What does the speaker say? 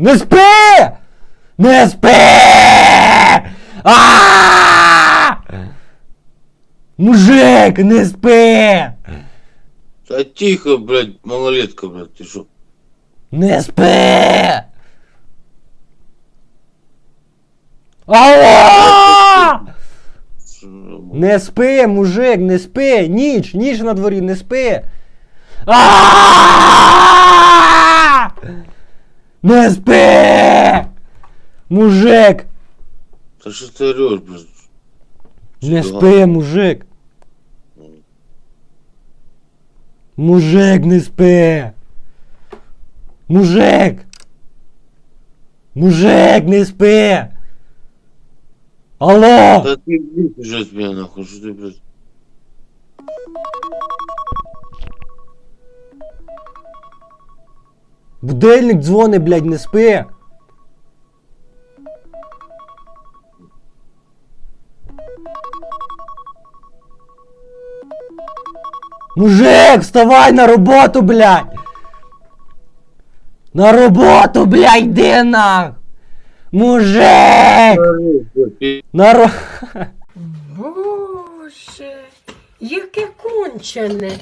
Не спи! Не спи! А! Мужик, не спи! Та тихо, блядь, малолетка, блядь, ти що? Не спи! Алло! Не спи, мужик, не спи! Ніч, ніч на дворі, не спи! А! Не спи! Мужик! Та що ти ореш, блядь? Не Що? спи, мужик! Мужик, не спи! Мужик! Мужик, не спи! Алло! Та ти блядь, вже з мене, нахуй, що ти, блядь? Будильник дзвони, блядь, не спи! Мужик, вставай на роботу, блядь! На роботу, блядь, йди нах! Мужик! На ро... Боже, яке кончене.